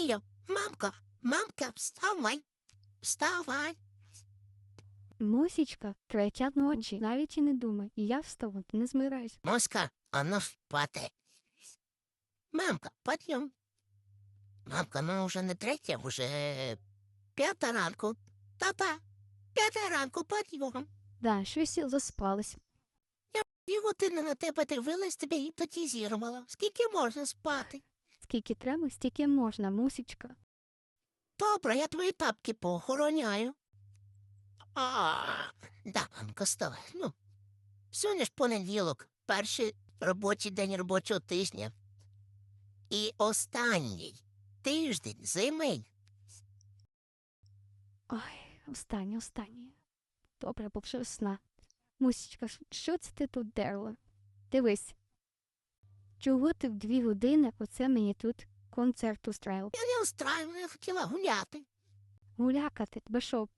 Марія, мамка, мамка, вставай, вставай. Мусічка, третя ночі, навіть і не думай, і я вставати не збираюсь. Моська, а ну спати. Мамка, підйом. Мамка, ну вже не третя, вже п'ята ранку. Та-та, п'ята ранку, підйом. Да, щось я заспалась. Дві години на тебе дивилась, тебе гіпнотизувала. Скільки можна спати? Скільки треба, стільки можна, мусічка. Добре, я твої тапки поохороняю. А, да, вставай. Ну, сьогодні ж понеділок, перший робочий день робочого тижня. І останній тиждень зими. Ой, останнє, останнє. Добре, бо вже сна. Мусічка, що це ти тут дерла? Дивись. Чого ти в дві години оце мені тут концерт устраїв? Я не устраювала, я хотіла гуляти. Гулякати, тебе що?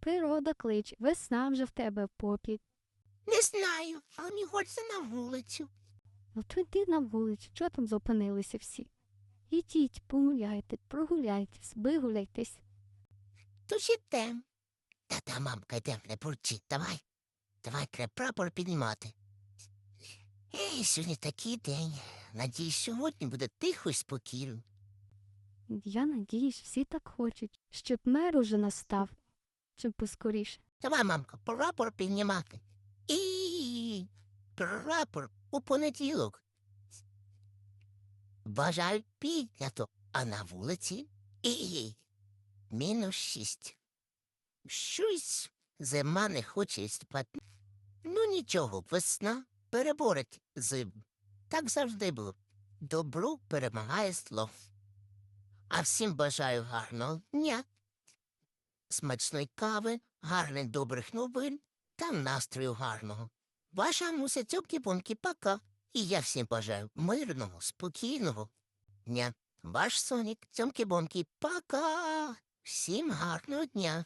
Природа клич, весна вже в тебе в попі. Не знаю, але мені хочеться на вулицю. Ну то йди на вулицю, чого там зупинилися всі? Ідіть, погуляйте, прогуляйтесь, вигуляйтесь. То ж ідем. Та-та, мамка, йдем, не бурчи, давай. Давай, треба прапор піднімати. Ей, сьогодні такий день. Надіюсь, сьогодні буде тихо і спокійно. Я надіюсь, всі так хочуть, щоб мер уже настав, щоб поскоріше. Давай, мамка, прапор піднімати. І прапор у понеділок. Бажаю піднято, а на вулиці і мінус шість. Щось зима не хоче спати. Ну нічого, весна переборить зиму. Так завжди було. Добро перемагає зло. А всім бажаю гарного дня смачної кави, гарних добрих новин та настрою гарного. Ваша муся цьомки бонки пока. І я всім бажаю мирного, спокійного дня. Ваш Сонік, цьомки бонки пока. Всім гарного дня.